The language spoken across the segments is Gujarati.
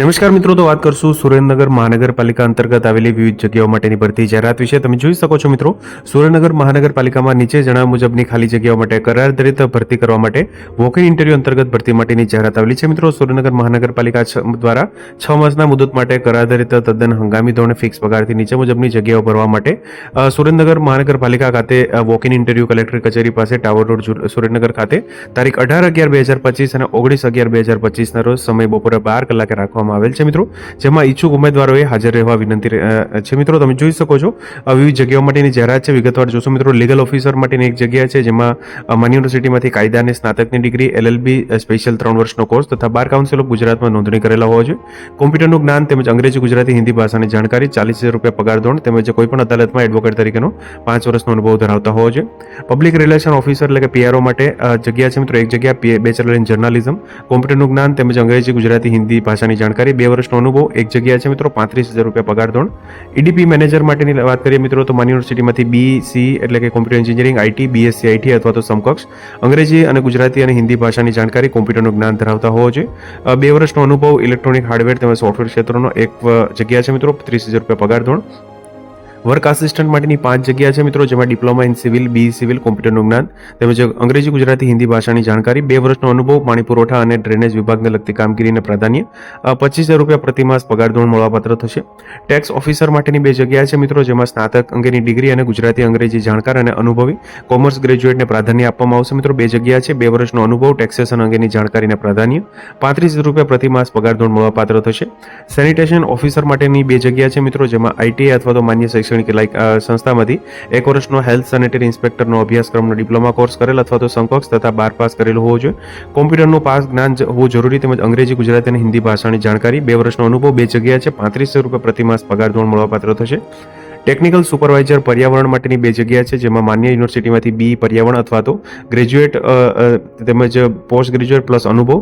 નમસ્કાર મિત્રો, તો વાત કરશું સુરેન્દ્રનગર મહાનગરપાલિકા અંતર્ગત આવેલી વિવિધ જગ્યાઓ માટેની ભરતી જાહેરાત વિશે. તમે જોઈ શકો છો મિત્રો, સુરેન્દ્રનગર મહાનગરપાલિકામાં નીચે જણાવ્યા મુજબની ખાલી જગ્યાઓ માટે કરાર ભરતી કરવા માટે વોક ઇન ઇન્ટરવ્યુ અંતર્ગત ભરતી માટેની જાહેરાત આવેલી છે. મિત્રો, સુરેન્દ્રનગર મહાનગરપાલિકા દ્વારા છ માસના મુદત માટે કરાર તદ્દન હંગામી ધોરણે ફિક્સ પગારથી નીચે મુજબની જગ્યાઓ ભરવા માટે સુરેન્દ્રનગર મહાનગરપાલિકા ખાતે વોક ઇન ઇન્ટરવ્યુ કલેક્ટર કચેરી પાસે ટાવર રોડ સુરેન્દ્રનગર ખાતે તારીખ અઢાર અગિયાર બે હજાર પચીસ અને ઓગણીસ અગિયાર બે હજાર પચીસના રોજ સમય બપોરે બાર કલાકે રાખવામાં આવેલ છે મિત્રો. જેમાં ઈચ્છુક ઉમેદવારોએ હાજર રહેવા વિનંતી છે મિત્રો. તમે જોઈ શકો છો વિવિધ જગ્યાઓ માટેની જાહેરાત છે વિગતવાર જોશો મિત્રો. લીગલ ઓફિસર માટેની એક જગ્યા છે જેમાં અ, યુનિવર્સિટીમાંથી કાયદા અને સ્નાતકની ડિગ્રી એલએલબી સ્પેશિયલ ત્રણ વર્ષનો કોર્સ તથા બાર કાઉન્સિલ ઓફ ગુજરાતમાં નોંધણી કરેલા હોવા જોઈએ. કોમ્પ્યુટરનું જ્ઞાન તેમજ અંગ્રેજી ગુજરાતી હિન્દી ભાષાની જાણકારી ચાલીસ હજાર રૂપિયા પગાર ધોરણ તેમજ કોઈપણ અદાલતમાં એડવોકેટ તરીકેનો પાંચ વર્ષનો અનુભવ ધરાવતા હોવો જોઈએ. પબ્લિક રિલેશન ઓફિસર એટલે કે પીઆરઓ માટે જગ્યા છે મિત્રો. એક જગ્યા બેચલર ઇન જર્નાલિઝમ કોમ્પ્યુટરનું જ્ઞાન તેમજ અંગ્રેજી ગુજરાતી હિન્દી ભાષાની જાણકારી બે વર્ષનો અનુભવ. એક જગ્યા છે મિત્રો, પાંત્રીસ હજાર રૂપિયા પગાર ધોરણ. ઈડીપી મેનેજર માટેની વાત કરીએ મિત્રો, તો માની યુનિવર્સિટીમાંથી બી એટલે કે computer engineering IT BSc IT અથવા તો સમકક્ષ. અંગ્રેજી અને ગુજરાતી અને હિન્દી ભાષાની જાણકારી કોમ્પ્યુટરનું જ્ઞાન ધરાવતા હોવો જોઈએ. બે વર્ષનો અનુભવ ઇલેક્ટ્રોનિક હાર્ડવેર તેમજ સોફ્ટવેર ક્ષેત્રનો એક જગ્યા છે મિત્રો, ત્રીસ હજાર રૂપિયા પગાર ધોરણ. વર્ક આસિસ્ટન્ટ માટેની પાંચ જગ્યા છે મિત્રો, જેમાં diploma in civil B civil કોમ્પ્યુટરનું જ્ઞાન, તેમજ અંગ્રેજી, ગુજરાતી, હિન્દી ભાષાની જાણકારી, બે વર્ષનો અનુભવ, પાણી પુરવઠા અને ડ્રેનેજ વિભાગને લગતી કામગીરીને પ્રાધાન્ય. પચીસ રૂપિયા પ્રતિમાસ પગાર ધોરણ મળવાપાત્ર થશે. ટેક્સ ઓફિસર માટેની બે જગ્યા છે મિત્રો, જેમાં સ્નાતક અંગેની ડિગ્રી અને ગુજરાતી, અંગ્રેજી જાણકાર અને અનુભવી. કોમર્સ ગ્રેજ્યુએટને પ્રાધાન્ય આપવામાં આવશે મિત્રો, બે જગ્યા છે, બે વર્ષનો અનુભવ ટેક્સેશન અંગેની જાણકારીને પ્રાધાન્ય. પાંત્રીસ રૂપિયા પ્રતિમાસ પગાર ધોરણ મળવાપાત્ર થશે. સેનિટેશન ઓફિસર માટેની બે જગ્યા છે મિત્રો, જેમાં આઈટીઆઈ અથવા તો માન્ય શૈક્ષણિક લાયક અ, સંસ્થામાંથી એક વર્ષનો હેલ્થ સેનેટરી ઇન્સ્પેક્ટરનો અભ્યાસક્રમનો ડિપ્લોમા કોર્સ કરેલ અથવા તો સમકક્ષ તથા બાર પાસ કરેલું હોવું જોઈએ. કોમ્પ્યુટરનું પાસ જ્ઞાન હોવું જરૂરી તેમજ અંગ્રેજી ગુજરાતી અને હિન્દી ભાષાની જાણકારી બે વર્ષનો અનુભવ બે જગ્યા છે. પાંત્રીસો રૂપિયા પ્રતિમાસ પગાર ધોરણ મળવાપાત્ર થશે. ટેકનિકલ સુપરવાઇઝર પર્યાવરણ માટેની બે જગ્યા છે, જેમાં માન્ય યુનિવર્સિટીમાંથી બી પર્યાવરણ અથવા તો ગ્રેજ્યુએટ તેમજ પોસ્ટ ગ્રેજ્યુએટ પ્લસ અનુભવ.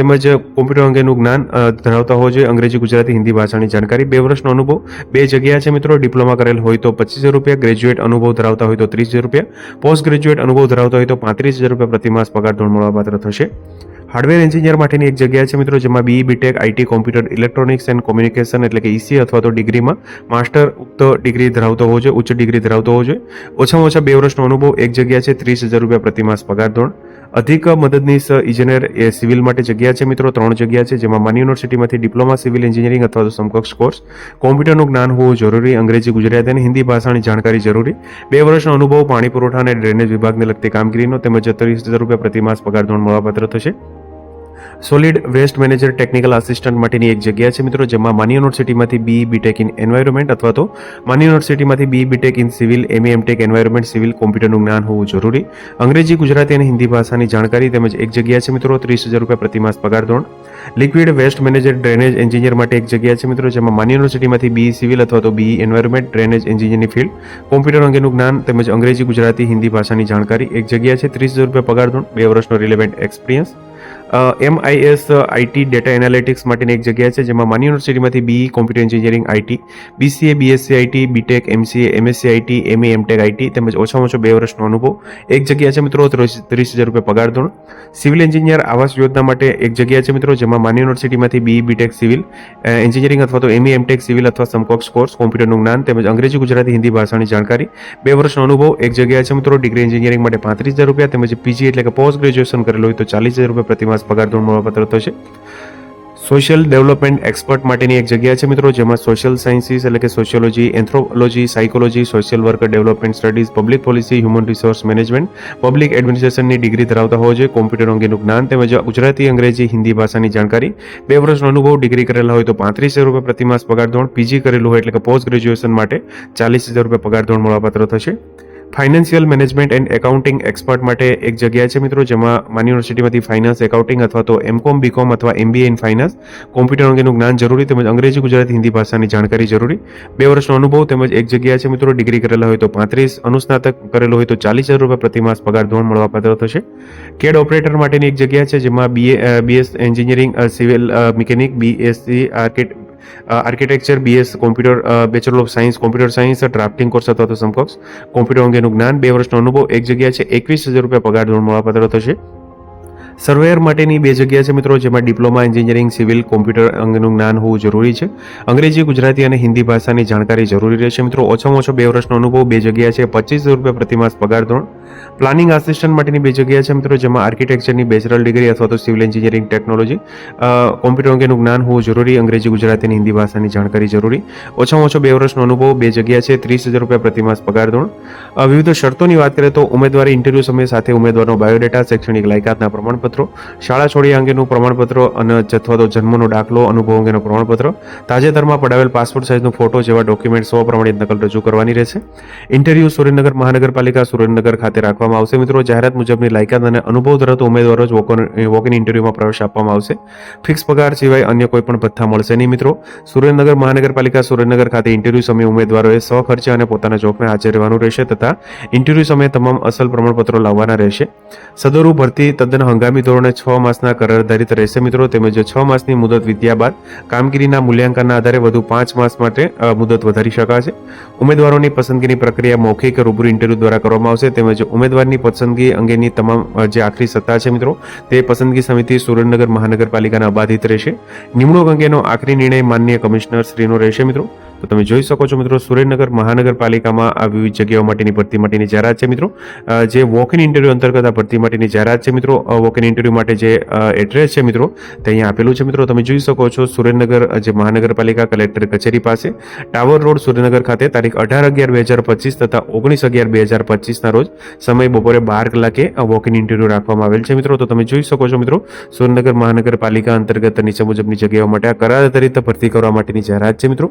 તેમજ કોમ્પ્યુટર અંગેનું જ્ઞાન ધરાવતા હોવો જોઈએ. અંગ્રેજી, ગુજરાતી, હિન્દી ભાષાની જાણકારી બે વર્ષનો અનુભવ. બે જગ્યા છે મિત્રો, ડિપ્લોમા કરેલ હોય તો પચીસ રૂપિયા, ગ્રેજ્યુએટ અનુભવ ધરાવતા હોય તો ત્રીસ હજાર રૂપિયા. પોસ્ટ ગ્રેજ્યુએટ અનુભવ ધરાવતા હોય તો પાંત્રીસ હજાર રૂપિયા પ્રતિમાસ પગાર ધોરણ મળવાપાત્ર થશે. હાર્ડવેર એન્જિનિયર માટેની એક જગ્યા છે મિત્રો, જેમાં B BTech IT computer electronics and communication એટલે કે ઈસી અથવા તો ડિગ્રીમાં માસ્ટર ઉક્ત ડિગ્રી ધરાવતો હોવો જોઈએ, ઉચ્ચ ડિગ્રી ધરાવતો હોવો જોઈએ. ઓછામાં ઓછા બે વર્ષનો અનુભવ, એક જગ્યા છે ત્રીસ હજાર રૂપિયા પ્રતિમાસ પગાર ધોરણ. અધિક મદદનીશ ઇજનેર એ સિવિલ માટે જગ્યા છે મિત્રો, ત્રણ જગ્યા છે, જેમાં માની યુનિવર્સિટીમાંથી ડિપ્લોમા સિવિલ એન્જિનિયરિંગ અથવા તો સમકક્ષ કોર્સ. કોમ્પ્યુટરનું જ્ઞાન હોવું જરૂરી, અંગ્રેજી, ગુજરાતી અને હિન્દી ભાષાની જાણકારી જરૂરી. બે વર્ષનો અનુભવ પાણી પુરવઠા અને ડ્રેનેજ વિભાગને લગતી કામગીરીનો તેમજ ત્રીસ હજાર રૂપિયા પ્રતિમાસ પગાર ધોરણ મળવાપાત્ર થશે. Solid waste manager technical assistant માટેની એક જગ્યા છે મિત્રો, જેમાં માની યુનિવર્સિટીમાંથી બી બીટેક ઇન એન્વાયરમેન્ટ અથવા તો માની યુનિવર્સિટીમાંથી B BTech in civil M MTech environment civil કોમ્પ્યુટરનું જ્ઞાન હોવું જરૂરી. અંગ્રેજી, ગુજરાતી અને હિન્દી ભાષાની જાણકારી તેમજ એક જગ્યા છે મિત્રો, ત્રીસ હજાર રૂપિયા પ્રતિમાસ પગાર ધોરણ. Liquid waste manager drainage engineer માટે એક જગ્યા છે મિત્રો, જેમાં માની યુનિવર્સિટીમાંથી બી સિવિલ અથવા તો બી એન્વાયરમેન્ટ ડ્રેનેજ એન્જિનિયરની ફિલ્ડ કોમ્પ્યુટર અંગેનું જ્ઞાન તેમજ અંગ્રેજી, ગુજરાતી, હિન્દી ભાષાની જાણકારી. એક જગ્યા છે, ત્રીસ હજાર રૂપિયા પગાર ધોરણ, બે વર્ષનો relevant experience MIS IT data analytics માટેની એક જગ્યા છે, જેમાં માની યુનિવર્સિટીમાંથી B computer engineering IT BCA BSc IT BTech MCA MSc IT MA MTech IT તેમજ ઓછામાં ઓછો બે વર્ષનો અનુભવ. એક જગ્યા છે મિત્રો ત્રીસ હજાર રૂપિયા પગાર ધોરણ. સિવિલ એન્જિનિયર આવાસ યોજના માટે એક જગ્યા છે મિત્રો, જેમાં માની યુનિવર્સિટીમાંથી બી બીટેક સિવિલ એન્જિનિયરિંગ અથવા તો એમએ એમટેક સિવિલ અથવા સમકક્ષ કોર્સ કોમ્પ્યુટરનું જ્ઞાન તેમજ અંગ્રેજી, ગુજરાતી, હિન્દી ભાષાની જાણકારી. બે વર્ષનો અનુભવ, એક જગ્યા છે મિત્રો ડિગ્રી એન્જિનિયરિંગ માટે પાંત્રીસ હજાર રૂપિયા તેમજ પીજી એટલે કે પોસ્ટ ગ્રેજ્યુએશન કરેલું હોય તો ચાલીસ હજાર રૂપિયા પ્રતિમાસ પગાર ધોરણ મળવાપાત્ર થશે. સોશિયલ ડેવલપમેન્ટ એક્સપર્ટ માટેની એક જગ્યા છે મિત્રો, જેમાં સોશિયલ સાયન્સીસ એટલે કે sociology anthropology psychology social work development studies public policy human resource management public એડમિનિસ્ટ્રેશનની degree ધરાવતા હોય જોઈએ કોમ્પ્યુટર અંગેનું જ્ઞાન તેમજ ગુજરાતી, અંગ્રેજી, હિન્દી ભાષાની જાણકારી. બે વર્ષનો અનુભવ, ડિગ્રી કરેલા હોય તો પાંત્રીસ હજાર રૂપિયા પ્રતિમાસ પગાર ધોરણ, પીજી કરેલું હોય એટલે કે પોસ્ટ ગ્રેજ્યુએશન માટે ચાલીસ હજાર રૂપિયા પગાર ધોરણ મળવાપાત્ર થશે. Financial management and accounting expert માટે એક જગ્યા છે મિત્રો, જેમાં માની યુનિવર્સિટીમાંથી ફાઇનાન્સ, એકાઉન્ટિંગ અથવા તો એમકોમ, બીકોમ અથવા એમબીએ ઇન ફાઇનાન્સ, કોમ્પ્યુટર અંગેનું જ્ઞાન જરૂરી તેમજ અંગ્રેજી, ગુજરાતી, હિન્દી ભાષાની જાણકારી જરૂરી. બે વર્ષનો અનુભવ તેમજ એક જગ્યા છે મિત્રો, ડિગ્રી કરેલા હોય તો પાંત્રીસ, અનુસ્નાતક કરેલો હોય તો ચાલીસ હજાર રૂપિયા પ્રતિમાસ પગાર ધોરણ મળવાપાત્ર થશે. કેડ ઓપરેટર માટેની એક જગ્યા છે જેમાં BA BS engineering civil mechanic BSc આર્કિટ architecture BS computer bachelor of science computer science drafting course અથવા તો સમકક્ષ. કોમ્પ્યુટર અંગેનું જ્ઞાન બે વર્ષનો અનુભવ, એક જગ્યા છે, એકવીસ હજાર રૂપિયા પગાર ધોરણ મળવાપાત્ર થશે. સર્વેયર માટેની બે જગ્યા છે મિત્રો, જેમાં ડિપ્લોમા એન્જિનિયરિંગ, સિવિલ, કોમ્પ્યુટર અંગેનું જ્ઞાન હોવું જરૂરી છે. અંગ્રેજી, ગુજરાતી અને હિન્દી ભાષાની જાણકારી જરૂરી રહેશે મિત્રો. ઓછામાં ઓછો બે વર્ષનો અનુભવ, બે જગ્યા છે, પચીસ રૂપિયા પ્રતિમાસ પગાર ધોરણ. પ્લાનિંગ આસિસ્ટન્ટ માટેની બે જગ્યા છે મિત્રો, જેમાં આર્કિટેક્ચરની બેચરલ ડિગ્રી અથવા તો સિવિલ એન્જિનિયરિંગ ટેકનોલોજી. કોમ્પ્યુટર અંગેનું જ્ઞાન હોવું જરૂરી, અંગ્રેજી, ગુજરાતી અને હિન્દી ભાષાની જાણકારી જરૂરી. ઓછામાં ઓછો બે વર્ષનો અનુભવ, બે જગ્યા છે, ત્રીસ હજાર રૂપિયા પ્રતિમાસ પગાર ધોરણ. વિવિધ શરતોની વાત કરીએ તો ઉમેદવારી, ઇન્ટરવ્યૂ સમય સાથે ઉમેદવારનો બાયોડેટા, શૈક્ષણિક લાયકાતના પ્રમાણપત્રો શાળા છોડી અંગેનું પ્રમાણપત્ર અને જથ્થો તો જન્મનો દાખલો, અનુભવ અંગેનું પ્રમાણપત્ર. તાજેતરમાં પડાવેલ પાસપોર્ટ સાઇઝનો ફોટો જેવા ડોક્યુમેન્ટ સો પ્રમાણિત નકલ રજૂ કરવાની રહેશે. ઇન્ટરવ્યૂ સુરેન્દ્રનગર મહાનગરપાલિકા સુરેન્દ્રનગર ખાતે રાખવામાં આવશે. મિત્રો, જાહેરાત મુજબની લાયકાત અને અનુભવ ધરાવતો ઉમેદવારો જ વોકિન ઇન્ટરવ્યુમાં પ્રવેશ આપવામાં આવશે. ફિક્સ પગાર સિવાય અન્ય કોઈ પણ ભથ્થા મળશે નહીં, મિત્રો. સુરેન્દ્રનગર મહાનગરપાલિકા સુરેન્દ્રનગર ખાતે ઇન્ટરવ્યૂ સમયે ઉમેદવારોએ સ્વખર્ચે અને પોતાના જોખમે હાજર રહેવાનું રહેશે તથા ઇન્ટરવ્યૂ સમયે તમામ અસલ પ્રમાણપત્રો લાવવાના રહેશે. સદરૂ ભરતી તદ્દન હંગામી ધોરણે છ માસના કરાર આધારિત રહેશે. મિત્રો, તેમજ છ માસની મુદત વિદ્યા બાદ કામગીરીના મૂલ્યાંકનના આધારે વધુ પાંચ માસ માટે મુદત વધારી શકાશે. ઉમેદવારોની પસંદગીની પ્રક્રિયા મૌખિક રૂબરૂ ઇન્ટરવ્યૂ દ્વારા કરવામાં આવશે. તેમજ ઉમેદવારની પસંદગી અંગેની તમામ જે આખરી સત્તા છે મિત્રો, તે પસંદગી સમિતિ સુરેન્દ્રનગર મહાનગરપાલિકાના અબાધિત રહેશે. નિમણૂક અંગેનો આખરી નિર્ણય માનનીય કમિશનર શ્રીનો રહેશે મિત્રો. તો તમે જોઈ શકો છો મિત્રો, સુરેન્દ્રનગર મહાનગરપાલિકામાં આ વિવિધ જગ્યાઓ માટેની ભરતી માટેની જાહેરાત છે મિત્રો. જે વોક ઇન ઇન્ટરવ્યૂ અંતર્ગત આ ભરતી માટેની જાહેરાત છે મિત્રો. વોક ઇન ઇન્ટરવ્યૂ માટે જે એડ્રેસ છે મિત્રો, તે અહીંયા આપેલું છે મિત્રો. તમે જોઈ શકો છો સુરેન્દ્રનગર જે મહાનગરપાલિકા કલેક્ટર કચેરી પાસે, ટાવર રોડ, સુરેન્દ્રનગર ખાતે તારીખ અઢાર અગિયાર બે હજાર પચીસ તથા ઓગણીસ અગિયાર બે હજાર પચીસના રોજ સમય બપોરે બાર કલાકે વોક ઇન ઇન્ટરવ્યૂ રાખવામાં આવેલ છે મિત્રો. તો તમે જોઈ શકો છો મિત્રો, સુરેન્દ્રનગર મહાનગરપાલિકા અંતર્ગત નીચે મુજબની જગ્યાઓ માટે આ કરાર આધારિત ભરતી કરવા માટેની જાહેરાત છે મિત્રો.